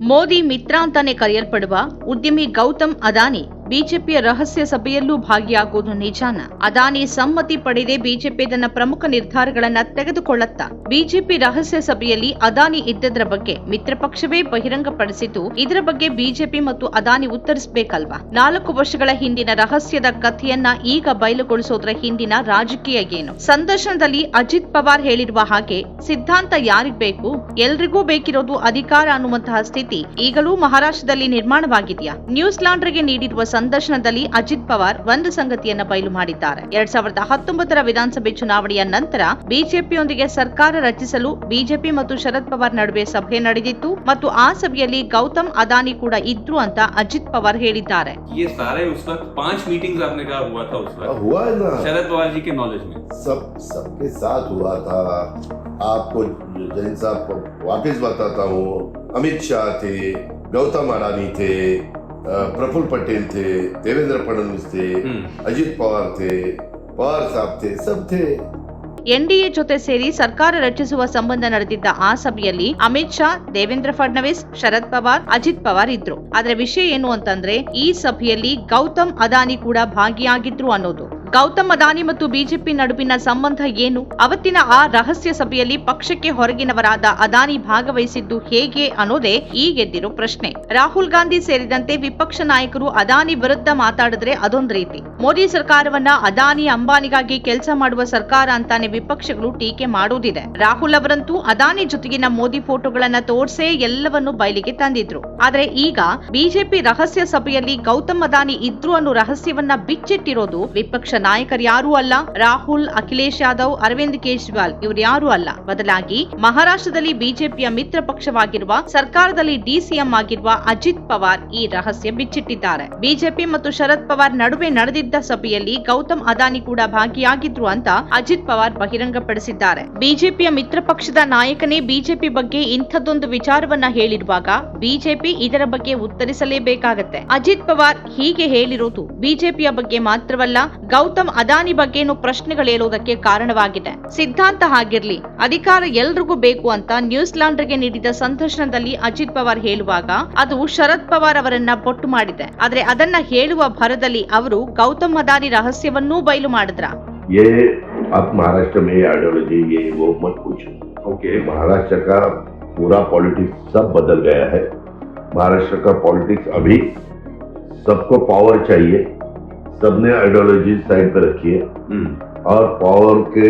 ಮೋದಿ ಮಿತ್ರ ಅಂತಾನೆ ಕರೆಯಲ್ಪಡುವ ಉದ್ಯಮಿ ಗೌತಮ್ ಅದಾನಿ ಬಿಜೆಪಿಯ ರಹಸ್ಯ ಸಭೆಯಲ್ಲೂ ಭಾಗಿಯಾಗುವುದು ನಿಜಾನ. ಅದಾನಿ ಸಮ್ಮತಿ ಪಡೆದೇ ಬಿಜೆಪಿ ತನ್ನ ಪ್ರಮುಖ ನಿರ್ಧಾರಗಳನ್ನ ತೆಗೆದುಕೊಳ್ಳುತ್ತಾ, ಬಿಜೆಪಿ ರಹಸ್ಯ ಸಭೆಯಲ್ಲಿ ಅದಾನಿ ಇದ್ದದ್ರ ಬಗ್ಗೆ ಮಿತ್ರ ಪಕ್ಷವೇ ಬಹಿರಂಗಪಡಿಸಿದ್ದು, ಇದರ ಬಗ್ಗೆ ಬಿಜೆಪಿ ಮತ್ತು ಅದಾನಿ ಉತ್ತರಿಸಬೇಕಲ್ವಾ? ನಾಲ್ಕು ವರ್ಷಗಳ ಹಿಂದಿನ ರಹಸ್ಯದ ಕಥೆಯನ್ನ ಈಗ ಬಯಲುಗೊಳಿಸೋದ್ರ ಹಿಂದಿನ ರಾಜಕೀಯ ಏನು? ಸಂದರ್ಶನದಲ್ಲಿ ಅಜಿತ್ ಪವಾರ್ ಹೇಳಿರುವ ಹಾಗೆ, ಸಿದ್ಧಾಂತ ಯಾರಿಗ್ ಬೇಕು ಎಲ್ರಿಗೂ ಬೇಕಿರೋದು ಅಧಿಕಾರ ಅನ್ನುವಂತಹ ಸ್ಥಿತಿ ಈಗಲೂ ಮಹಾರಾಷ್ಟ್ರದಲ್ಲಿ ನಿರ್ಮಾಣವಾಗಿದೆಯಾ? ನ್ಯೂಸ್ ಲಾಂಡ್ರಿಗೆ ನೀಡಿರುವ ಸಂದರ್ಶನದಲ್ಲಿ ಅಜಿತ್ ಪವಾರ್ ಒಂದು ಸಂಗತಿಯನ್ನ ಬಯಲು ಮಾಡಿದ್ದಾರೆ ಎರಡ್ ಸಾವಿರದ ಹತ್ತೊಂಬತ್ತರ ವಿಧಾನಸಭೆ ಚುನಾವಣೆಯ ನಂತರ ಬಿಜೆಪಿಯೊಂದಿಗೆ ಸರ್ಕಾರ ರಚಿಸಲು ಬಿಜೆಪಿ ಮತ್ತು ಶರದ್ ಪವಾರ್ ನಡುವೆ ಸಭೆ ನಡೆದಿತ್ತು ಮತ್ತು ಆ ಸಭೆಯಲ್ಲಿ ಗೌತಮ್ ಅದಾನಿ ಕೂಡ ಇದ್ರು ಅಂತ ಅಜಿತ್ ಪವಾರ್ ಹೇಳಿದ್ದಾರೆ ये सारे उस वक्त पांच मीटिंग्स आपने कहा हुआ था उस वक्त हुआ है ना शरद पवार जी के नॉलेज में सब सबके साथ हुआ था आपको जैन साहब को वापस बताता हूँ अमित शाह थे गौतम अडानी थे अ, प्रफुल्ल पटेल थे देवेंद्र फडणवीस थे हम्म। अजित पवार थे पवार साहब थे सब थे ಎನ್ಡಿಎ ಜೊತೆ ಸೇರಿ ಸರ್ಕಾರ ರಚಿಸುವ ಸಂಬಂಧ ನಡೆದಿದ್ದ ಆ ಸಭೆಯಲ್ಲಿ ಅಮಿತ್ ಶಾ ದೇವೇಂದ್ರ ಫಡ್ನವೀಸ್ ಶರದ್ ಪವಾರ್ ಅಜಿತ್ ಪವಾರ್ ಇದ್ರು ಆದ್ರೆ ವಿಷಯ ಏನು ಅಂತಂದ್ರೆ ಈ ಸಭೆಯಲ್ಲಿ ಗೌತಮ್ ಅದಾನಿ ಕೂಡ ಭಾಗಿಯಾಗಿದ್ರು ಅನ್ನೋದು ಗೌತಮ್ ಅದಾನಿ ಮತ್ತು ಬಿಜೆಪಿ ನಡುವಿನ ಸಂಬಂಧ ಏನು? ಅವತ್ತಿನ ಆ ರಹಸ್ಯ ಸಭೆಯಲ್ಲಿ ಪಕ್ಷಕ್ಕೆ ಹೊರಗಿನವರಾದ ಅದಾನಿ ಭಾಗವಹಿಸಿದ್ದು ಹೇಗೆ ಅನ್ನೋದೇ ಈಗೆದ್ದಿರೋ ಪ್ರಶ್ನೆ. ರಾಹುಲ್ ಗಾಂಧಿ ಸೇರಿದಂತೆ ವಿಪಕ್ಷ ನಾಯಕರು ಅದಾನಿ ವಿರುದ್ಧ ಮಾತಾಡಿದ್ರೆ ಅದೊಂದ್ ರೀತಿ. ಮೋದಿ ಸರ್ಕಾರವನ್ನ ಅದಾನಿ ಅಂಬಾನಿಗಾಗಿ ಕೆಲಸ ಮಾಡುವ ಸರ್ಕಾರ ಅಂತಾನೆ ವಿಪಕ್ಷಗಳು ಟೀಕೆ ಮಾಡುವುದಿದೆ ರಾಹುಲ್ ಅವರಂತೂ ಅದಾನಿ ಜೊತೆಗಿನ ಮೋದಿ ಫೋಟೋಗಳನ್ನ ತೋರ್ಸೇ ಎಲ್ಲವನ್ನೂ ಬಯಲಿಗೆ ತಂದಿದ್ರು. ಆದ್ರೆ ಈಗ ಬಿಜೆಪಿ ರಹಸ್ಯ ಸಭೆಯಲ್ಲಿ ಗೌತಮ್ ಅದಾನಿ ಇದ್ರು ಅನ್ನೋ ರಹಸ್ಯವನ್ನ ಬಿಚ್ಚಿಟ್ಟಿರೋದು ವಿಪಕ್ಷ ನಾಯಕರ್ಯಾರೂ ಅಲ್ಲ. ರಾಹುಲ್, ಅಖಿಲೇಶ್ ಯಾದವ್, ಅರವಿಂದ್ ಕೇಜ್ರಿವಾಲ್ ಇವ್ರ್ಯಾರೂ ಅಲ್ಲ. ಬದಲಾಗಿ ಮಹಾರಾಷ್ಟ್ರದಲ್ಲಿ ಬಿಜೆಪಿಯ ಮಿತ್ರ ಪಕ್ಷವಾಗಿರುವ, ಸರ್ಕಾರದಲ್ಲಿ ಡಿಸಿಎಂ ಆಗಿರುವ ಅಜಿತ್ ಪವಾರ್ ಈ ರಹಸ್ಯ ಬಿಚ್ಚಿಟ್ಟಿದ್ದಾರೆ. ಬಿಜೆಪಿ ಮತ್ತು ಶರದ್ ಪವಾರ್ ನಡುವೆ ನಡೆದಿದ್ದ ಸಭೆಯಲ್ಲಿ ಗೌತಮ್ ಅದಾನಿ ಕೂಡ ಭಾಗಿಯಾಗಿದ್ರು ಅಂತ ಅಜಿತ್ ಪವಾರ್ ಬಹಿರಂಗಪಡಿಸಿದ್ದಾರೆ. ಬಿಜೆಪಿಯ ಮಿತ್ರ ಪಕ್ಷದ ನಾಯಕನೇ ಬಿಜೆಪಿ ಬಗ್ಗೆ ಇಂಥದ್ದೊಂದು ವಿಚಾರವನ್ನ ಹೇಳಿರುವಾಗ ಬಿಜೆಪಿ ಇದರ ಬಗ್ಗೆ ಉತ್ತರಿಸಲೇಬೇಕಾಗತ್ತೆ. ಅಜಿತ್ ಪವಾರ್ ಹೀಗೆ ಹೇಳಿರೋದು ಬಿಜೆಪಿಯ ಬಗ್ಗೆ ಮಾತ್ರವಲ್ಲ, ಗೌತಮ್ ಅದಾನಿ ಬಗ್ಗೆನೂ ಪ್ರಶ್ನೆಗಳೇಳೋದಕ್ಕೆ ಕಾರಣವಾಗಿದೆ ಸಿದ್ಧಾಂತ ಹಾಗಿರ್ಲಿ ಅಧಿಕಾರ ಎಲ್ರಿಗೂ ಬೇಕು ಅಂತ ನ್ಯೂಸ್ ಲಾಂಡ್ರಿಗೆ ನೀಡಿದ ಸಂದರ್ಶನದಲ್ಲಿ ಅಜಿತ್ ಪವಾರ್ ಹೇಳುವಾಗ ಅದು ಶರದ್ ಪವಾರ್ ಅವರನ್ನ ಬೊಟ್ಟು ಮಾಡಿದೆ ಆದ್ರೆ ಅದನ್ನ ಹೇಳುವ ಭರದಲ್ಲಿ ಅವರು ಗೌತಮ್ ಅದಾನಿ ರಹಸ್ಯವನ್ನೂ ಬಯಲು ಮಾಡಿದ್ರ ये आप महाराष्ट्र में आइडियोलॉजी ये वो मत पूछो ओके महाराष्ट्र का पूरा पॉलिटिक्स सब बदल गया है महाराष्ट्र का पॉलिटिक्स अभी सबको पावर चाहिए सबने आइडियोलॉजी साइड पे रखी है और पावर के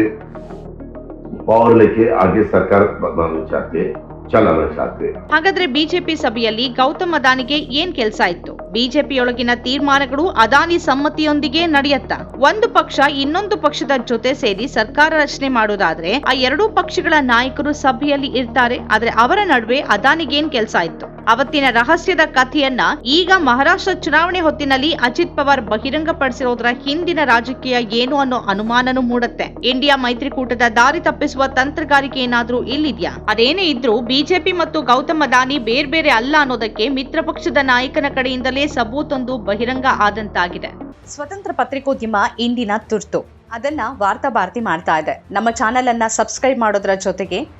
पावर लेके आगे सरकार बनाना चाहते हैं चलाना चाहते हैं ಹಾಗಾದ್ರೆ ಬಿಜೆಪಿ ಸಭೆಯಲ್ಲಿ ಗೌತಮ್ ಅದಾನಿಗೆ ಏನ್ ಕೆಲಸ ಇತ್ತು ಬಿಜೆಪಿಯೊಳಗಿನ ತೀರ್ಮಾನಗಳು ಅದಾನಿ ಸಮ್ಮತಿಯೊಂದಿಗೆ ನಡೆಯತ್ತ ಒಂದು ಪಕ್ಷ ಇನ್ನೊಂದು ಪಕ್ಷದ ಜೊತೆ ಸೇರಿ ಸರ್ಕಾರ ರಚನೆ ಮಾಡೋದಾದ್ರೆ ಆ ಎರಡೂ ಪಕ್ಷಗಳ ನಾಯಕರು ಸಭೆಯಲ್ಲಿ ಇರ್ತಾರೆ ಆದ್ರೆ ಅವರ ನಡುವೆ ಅದಾನಿಗೇನ್ ಕೆಲಸ ಇತ್ತು ಅವತ್ತಿನ ರಹಸ್ಯದ ಕಥೆಯನ್ನ ಈಗ ಮಹಾರಾಷ್ಟ್ರ ಚುನಾವಣೆ ಹೊತ್ತಿನಲ್ಲಿ ಅಜಿತ್ ಪವಾರ್ ಬಹಿರಂಗಪಡಿಸಿರೋದ್ರ ಹಿಂದಿನ ರಾಜಕೀಯ ಏನು ಅನ್ನೋ ಅನುಮಾನನೂ ಮೂಡುತ್ತೆ. ಇಂಡಿಯಾ ಮೈತ್ರಿಕೂಟದ ದಾರಿ ತಪ್ಪಿಸುವ ತಂತ್ರಗಾರಿಕೆ ಏನಾದ್ರೂ ಇಲ್ಲಿದ್ಯಾ? ಅದೇನೇ ಇದ್ರೂ ಬಿಜೆಪಿ ಮತ್ತು ಗೌತಮ್ ಅದಾನಿ ಬೇರೆ ಬೇರೆ ಅಲ್ಲ ಅನ್ನೋದಕ್ಕೆ ಮಿತ್ರ ಪಕ್ಷದ ನಾಯಕನ ಕಡೆಯಿಂದಲೇ ಸಬೂತೊಂದು ಬಹಿರಂಗ ಆದಂತಾಗಿದೆ. ಸ್ವತಂತ್ರ ಪತ್ರಿಕೋದ್ಯಮ ಇಂದಿನ ತುರ್ತು. ಅದನ್ನ ವಾರ್ತಾ ಭಾರತಿ ಮಾಡ್ತಾ ಇದೆ. ನಮ್ಮ ಚಾನೆಲ್ ಅನ್ನ ಸಬ್ಸ್ಕ್ರೈಬ್ ಮಾಡೋದ್ರ ಜೊತೆಗೆ